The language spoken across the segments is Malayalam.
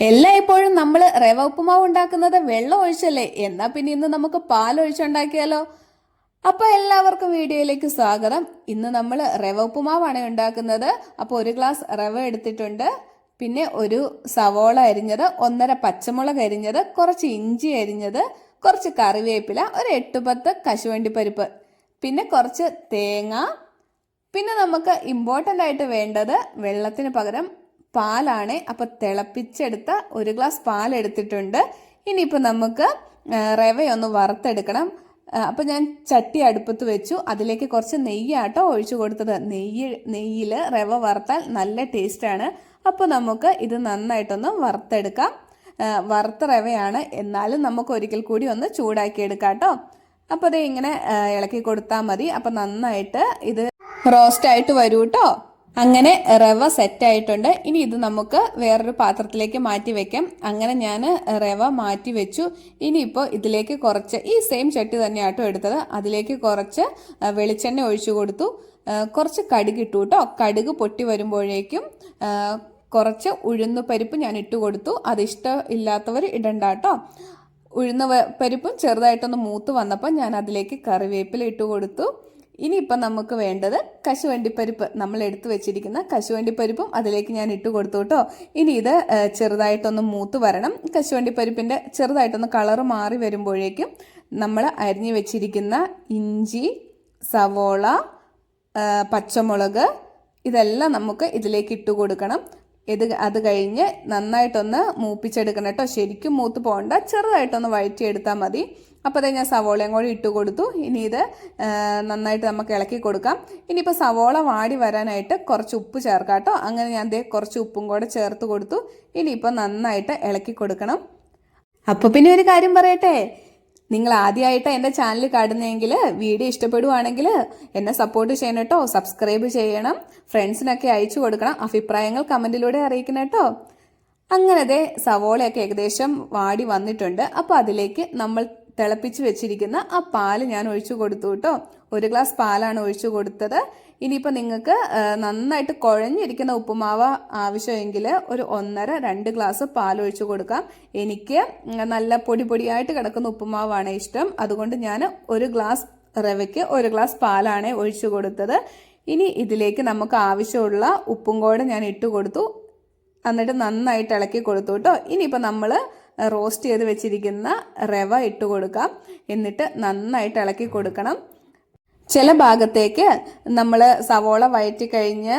എല്ലായ്പ്പോഴും നമ്മൾ റവ ഉപ്പുമാവ് ഉണ്ടാക്കുന്നത് വെള്ളം ഒഴിച്ചല്ലേ? എന്നാ പിന്നെ ഇന്ന് നമുക്ക് പാൽ ഒഴിച്ചുണ്ടാക്കിയാലോ? അപ്പൊ എല്ലാവർക്കും വീഡിയോയിലേക്ക് സ്വാഗതം. ഇന്ന് നമ്മൾ റവ ഉപ്പുമാവാണ് ഉണ്ടാക്കുന്നത്. അപ്പോൾ ഒരു ഗ്ലാസ് റവ എടുത്തിട്ടുണ്ട്. പിന്നെ ഒരു സവോള അരിഞ്ഞത് ഒന്നര പച്ചമുളക് അരിഞ്ഞത് കുറച്ച് ഇഞ്ചി അരിഞ്ഞത് കുറച്ച് കറിവേപ്പില ഒരു എട്ട് പത്ത് കശുവണ്ടി പരിപ്പ് പിന്നെ കുറച്ച് തേങ്ങ. പിന്നെ നമുക്ക് ഇമ്പോർട്ടന്റ് ആയിട്ട് വേണ്ടത് വെള്ളത്തിന് പകരം പാലാണ് അപ്പോൾ തിളപ്പിച്ചെടുത്ത ഒരു ഗ്ലാസ് പാൽ എടുത്തിട്ടുണ്ട് ഇനിയിപ്പോൾ നമുക്ക് റവയൊന്ന് വറുത്തെടുക്കണം. അപ്പോൾ ഞാൻ ചട്ടി അടുപ്പത്ത് വെച്ചു. അതിലേക്ക് കുറച്ച് നെയ്യാട്ടോ ഒഴിച്ചു കൊടുത്തത്. നെയ്യ് നെയ്യിൽ റവ വറുത്താൽ നല്ല ടേസ്റ്റാണ്. അപ്പോൾ നമുക്ക് ഇത് നന്നായിട്ടൊന്ന് വറുത്തെടുക്കാം. വറുത്ത റവയാണ്. എന്നാലും നമുക്ക് ഒരിക്കൽ കൂടി ഒന്ന് ചൂടാക്കി എടുക്കാം കേട്ടോ. അപ്പോൾ അത് ഇങ്ങനെ ഇളക്കി കൊടുത്താൽ മതി. അപ്പോൾ നന്നായിട്ട് ഇത് റോസ്റ്റ് ആയിട്ട് വരൂ കേട്ടോ. അങ്ങനെ റവ സെറ്റ് ആയിട്ടുണ്ട്. ഇനി ഇത് നമുക്ക് വേറൊരു പാത്രത്തിലേക്ക് മാറ്റി വെക്കാം. അങ്ങനെ ഞാൻ റവ മാറ്റി വെച്ചു. ഇനിയിപ്പോൾ ഇതിലേക്ക് കുറച്ച് ഈ സെയിം ചട്ടി തന്നെ തന്നെയാട്ടോ എടുത്തത്. അതിലേക്ക് കുറച്ച് വെളിച്ചെണ്ണ ഒഴിച്ചു കൊടുത്തു. കുറച്ച് കടുക് ഇട്ടു കേട്ടോ കടുക് പൊട്ടി വരുമ്പോഴേക്കും കുറച്ച് ഉഴുന്ന് പരിപ്പ് ഞാൻ ഇട്ട് കൊടുത്തു. അത് ഇഷ്ടമില്ലാത്തവർ ഇടണ്ട കേട്ടോ ഉഴുന്ന പരിപ്പും ചെറുതായിട്ടൊന്ന് മൂത്ത് വന്നപ്പോൾ ഞാൻ അതിലേക്ക് കറിവേപ്പില ഇട്ട് കൊടുത്തു. ഇനിയിപ്പം നമുക്ക് വേണ്ടത് കശുവണ്ടിപ്പരിപ്പ്. നമ്മൾ എടുത്തു വെച്ചിരിക്കുന്ന കശുവണ്ടിപ്പരിപ്പും അതിലേക്ക് ഞാൻ ഇട്ട് കൊടുത്തു കേട്ടോ. ഇനി ഇത് ചെറുതായിട്ടൊന്ന് മൂത്ത് വരണം. കശുവണ്ടിപ്പരിപ്പിന്റെ ചെറുതായിട്ടൊന്ന് കളറ് മാറി വരുമ്പോഴേക്കും നമ്മൾ അരിഞ്ഞു വെച്ചിരിക്കുന്ന ഇഞ്ചി സവോള പച്ചമുളക് ഇതെല്ലാം നമുക്ക് ഇതിലേക്ക് ഇട്ട് കൊടുക്കണം. ഇത് അത് കഴിഞ്ഞ് നന്നായിട്ടൊന്ന് മൂപ്പിച്ചെടുക്കണം കേട്ടോ. ശരിക്കും മൂത്ത് പോകണ്ട. ചെറുതായിട്ടൊന്ന് വഴറ്റിയെടുത്താൽ മതി. അപ്പോൾ അതേ ഞാൻ സവോളയും കൂടി ഇട്ട് കൊടുത്തു. ഇനി ഇത് നന്നായിട്ട് നമുക്ക് ഇളക്കി കൊടുക്കാം. ഇനിയിപ്പോൾ സവോള വാടി വരാനായിട്ട് കുറച്ച് ഉപ്പ് ചേർക്കാം കേട്ടോ. അങ്ങനെ ഞാൻ ദേ കുറച്ച് ഉപ്പും കൂടെ ചേർത്ത് കൊടുത്തു. ഇനിയിപ്പോൾ നന്നായിട്ട് ഇളക്കി കൊടുക്കണം. അപ്പോൾ പിന്നെ ഒരു കാര്യം പറയട്ടെ? നിങ്ങൾ ആദ്യമായിട്ട് എന്റെ ചാനൽ കാണുന്നതെങ്കിൽ വീഡിയോ ഇഷ്ടപ്പെടുവാണെങ്കിൽ എന്നെ സപ്പോർട്ട് ചെയ്യണം കേട്ടോ. സബ്സ്ക്രൈബ് ചെയ്യണം. ഫ്രണ്ട്സിനൊക്കെ അയച്ചു കൊടുക്കണം. അഭിപ്രായങ്ങൾ കമന്റിലൂടെ അറിയിക്കണം കേട്ടോ. അങ്ങനത്തെ സവോളയൊക്കെ ഏകദേശം വാടി വന്നിട്ടുണ്ട്. അപ്പോൾ അതിലേക്ക് നമ്മൾ തിളപ്പിച്ച് വെച്ചിരിക്കുന്ന ആ പാൽ ഞാൻ ഒഴിച്ചു കൊടുത്തു കേട്ടോ. ഒരു ഗ്ലാസ് പാലാണ് ഒഴിച്ചു കൊടുത്തത്. ഇനിയിപ്പോൾ നിങ്ങൾക്ക് നന്നായിട്ട് കുഴഞ്ഞിരിക്കുന്ന ഉപ്പുമാവ് ആവശ്യമെങ്കിൽ ഒരു ഒന്നര രണ്ട് ഗ്ലാസ് പാൽ ഒഴിച്ചു കൊടുക്കാം. എനിക്ക് നല്ല പൊടി പൊടിയായിട്ട് കിടക്കുന്ന ഉപ്പുമാവാണ് ഇഷ്ടം. അതുകൊണ്ട് ഞാൻ ഒരു ഗ്ലാസ് റവയ്ക്ക് ഒരു ഗ്ലാസ് പാലാണ് ഒഴിച്ചു കൊടുത്തത്. ഇനി ഇതിലേക്ക് നമുക്ക് ആവശ്യമുള്ള ഉപ്പും കൂടെ ഞാൻ ഇട്ട് കൊടുത്തു. എന്നിട്ട് നന്നായിട്ട് ഇളക്കി കൊടുത്തു കേട്ടോ. ഇനിയിപ്പോൾ നമ്മൾ റോസ്റ്റ് ചെയ്ത് വെച്ചിരിക്കുന്ന റവ ഇട്ട് കൊടുക്കാം. എന്നിട്ട് നന്നായിട്ട് ഇളക്കി കൊടുക്കണം. ചില ഭാഗത്തേക്ക് നമ്മൾ സവോള വയറ്റി കഴിഞ്ഞ്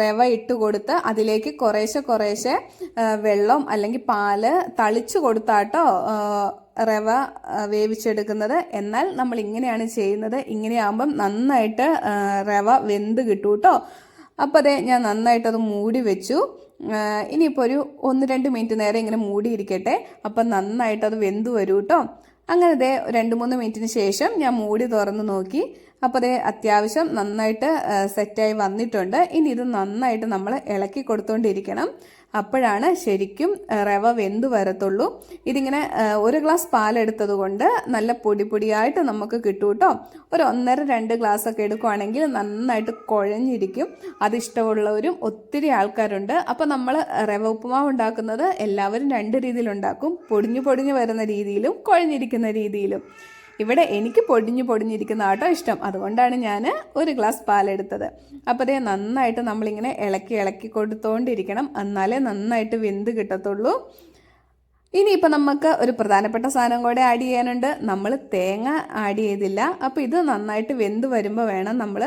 റവ ഇട്ട് കൊടുത്ത് അതിലേക്ക് കുറേശ്ശെ കുറേശ്ശെ വെള്ളം അല്ലെങ്കിൽ പാൽ തളിച്ചു കൊടുത്താട്ടോ റവ വേവിച്ചെടുക്കുന്നത്. എന്നാൽ നമ്മൾ ഇങ്ങനെയാണ് ചെയ്യുന്നത്. ഇങ്ങനെയാകുമ്പം നന്നായിട്ട് റവ വെന്ത് കിട്ടും കേട്ടോ അപ്പോൾ അതെ ഞാൻ നന്നായിട്ടത് മൂടി വെച്ചു. ഇനിയിപ്പോൾ ഒരു ഒന്ന് രണ്ട് മിനിറ്റ് നേരം ഇങ്ങനെ മൂടിയിരിക്കട്ടെ. അപ്പം നന്നായിട്ടത് വെന്ത് വരൂ കേട്ടോ അങ്ങനെ ദേ രണ്ട് മൂന്ന് മിനിറ്റിന് ശേഷം ഞാൻ മൂടി തുറന്ന് നോക്കി. അപ്പോൾ ദേ അത്യാവശ്യം നന്നായിട്ട് സെറ്റായി വന്നിട്ടുണ്ട്. ഇനി ഇത് നന്നായിട്ട് നമ്മൾ ഇളക്കി കൊടുത്തുകൊണ്ടിരിക്കണം അപ്പോഴാണ് ശരിക്കും റവ വെന്ത് വരത്തുള്ളൂ. ഇതിങ്ങനെ ഒരു ഗ്ലാസ് പാലെടുത്തത് കൊണ്ട് നല്ല പൊടി പൊടിയായിട്ട് നമുക്ക് കിട്ടും കേട്ടോ ഒരു ഒന്നര രണ്ട് ഗ്ലാസ് ഒക്കെ എടുക്കുവാണെങ്കിൽ നന്നായിട്ട് കുഴഞ്ഞിരിക്കും. അതിഷ്ടമുള്ളവരും ഒത്തിരി ആൾക്കാരുണ്ട്. അപ്പോൾ നമ്മൾ റവ ഉപ്പുമാവ് ഉണ്ടാക്കുന്നത് എല്ലാവരും രണ്ട് രീതിയിലുണ്ടാക്കും. പൊടിഞ്ഞു പൊടിഞ്ഞു വരുന്ന രീതിയിലും കുഴഞ്ഞിരിക്കുന്ന രീതിയിലും. ഇവിടെ എനിക്ക് പൊടിഞ്ഞു പൊടിഞ്ഞിരിക്കുന്ന ആട്ടോ ഇഷ്ടം. അതുകൊണ്ടാണ് ഞാൻ ഒരു ഗ്ലാസ് പാലെടുത്തത്. അപ്പോൾ അതേ നന്നായിട്ട് നമ്മളിങ്ങനെ ഇളക്കി ഇളക്കി കൊടുത്തോണ്ടിരിക്കണം. എന്നാലേ നന്നായിട്ട് വെന്ത് കിട്ടത്തുള്ളൂ. ഇനിയിപ്പോൾ നമുക്ക് ഒരു പ്രധാനപ്പെട്ട സാധനം കൂടെ ആഡ് ചെയ്യാനുണ്ട്. നമ്മൾ തേങ്ങ ആഡ് ചെയ്തില്ല. അപ്പോൾ ഇത് നന്നായിട്ട് വെന്ത് വരുമ്പോൾ വേണം നമ്മൾ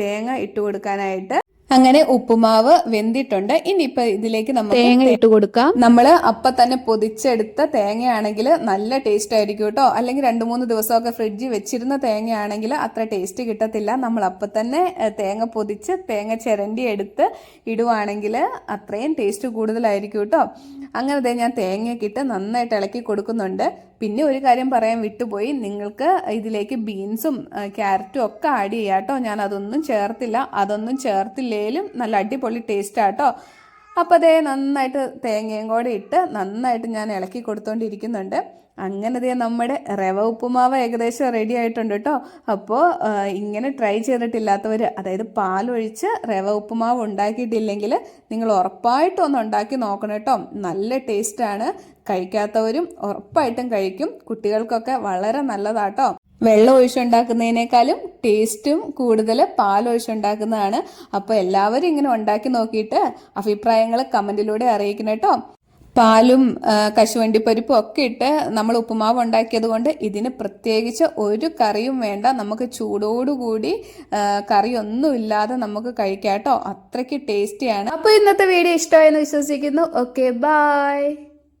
തേങ്ങ ഇട്ട് കൊടുക്കാനായിട്ട്. അങ്ങനെ ഉപ്പുമാവ് വെന്തിട്ടുണ്ട്. ഇനിയിപ്പോൾ ഇതിലേക്ക് നമ്മൾ തേങ്ങ ഇട്ട് കൊടുക്കാം. നമ്മൾ അപ്പം തന്നെ പൊതിച്ചെടുത്ത തേങ്ങയാണെങ്കിൽ നല്ല ടേസ്റ്റ് ആയിരിക്കും കേട്ടോ. അല്ലെങ്കിൽ രണ്ട് മൂന്ന് ദിവസമൊക്കെ ഫ്രിഡ്ജിൽ വെച്ചിരുന്ന തേങ്ങയാണെങ്കിൽ അത്ര ടേസ്റ്റ് കിട്ടത്തില്ല. നമ്മൾ അപ്പം തന്നെ തേങ്ങ പൊതിച്ച് തേങ്ങ ചിരണ്ടി എടുത്ത് ഇടുവാണെങ്കിൽ അത്രയും ടേസ്റ്റ് കൂടുതലായിരിക്കും കേട്ടോ. അങ്ങനെ ഞാൻ തേങ്ങയൊക്കെ ഇട്ട് നന്നായിട്ട് ഇളക്കി കൊടുക്കുന്നുണ്ട്. പിന്നെ ഒരു കാര്യം പറയാൻ വിട്ടുപോയി. നിങ്ങൾക്ക് ഇതിലേക്ക് ബീൻസും ക്യാരറ്റും ഒക്കെ ആഡ് ചെയ്യാം കേട്ടോ. ഞാൻ അതൊന്നും ചേർത്തില്ല. അതൊന്നും ചേർത്തില്ലേലും നല്ല അടിപൊളി ടേസ്റ്റാട്ടോ അപ്പോൾ അതേ നന്നായിട്ട് തേങ്ങയും കൂടെ ഇട്ട് നന്നായിട്ട് ഞാൻ ഇളക്കി കൊടുത്തോണ്ടിരിക്കുന്നുണ്ട്. അങ്ങനെ ദേ നമ്മുടെ റവ ഉപ്പുമാവ് ഏകദേശം റെഡി ആയിട്ടുണ്ട് കേട്ടോ അപ്പോൾ ഇങ്ങനെ ട്രൈ ചെയ്തിട്ടില്ലാത്തവർ അതായത് പാലൊഴിച്ച് റവ ഉപ്പുമാവ് ഉണ്ടാക്കിയിട്ടില്ലെങ്കിൽ നിങ്ങൾ ഉറപ്പായിട്ടും ഒന്ന് ഉണ്ടാക്കി നോക്കണം കേട്ടോ നല്ല ടേസ്റ്റാണ് കഴിക്കാത്തവരും ഉറപ്പായിട്ടും കഴിക്കും. കുട്ടികൾക്കൊക്കെ വളരെ നല്ലതാട്ടോ വെള്ളം ഒഴിച്ചുണ്ടാക്കുന്നതിനേക്കാളും ടേസ്റ്റും കൂടുതൽ പാൽ ഒഴിച്ചുണ്ടാക്കുന്നതാണ് അപ്പോൾ എല്ലാവരും ഇങ്ങനെ ഉണ്ടാക്കി നോക്കിയിട്ട് അഭിപ്രായങ്ങൾ കമന്റിലൂടെ അറിയിക്കണം കേട്ടോ. പാലും കശുവണ്ടി കശുവണ്ടിപ്പരിപ്പും ഒക്കെ ഇട്ട് നമ്മൾ ഉപ്പുമാവ് ഉണ്ടാക്കിയത് കൊണ്ട് ഇതിന് പ്രത്യേകിച്ച് ഒരു കറിയും വേണ്ട. നമുക്ക് ചൂടോടുകൂടി കറിയൊന്നും ഇല്ലാതെ നമുക്ക് കഴിക്കാം കേട്ടോ. അത്രയ്ക്ക് ടേസ്റ്റിയാണ് അപ്പോൾ ഇന്നത്തെ വീഡിയോ ഇഷ്ടമായെന്ന് വിശ്വസിക്കുന്നു. Okay bye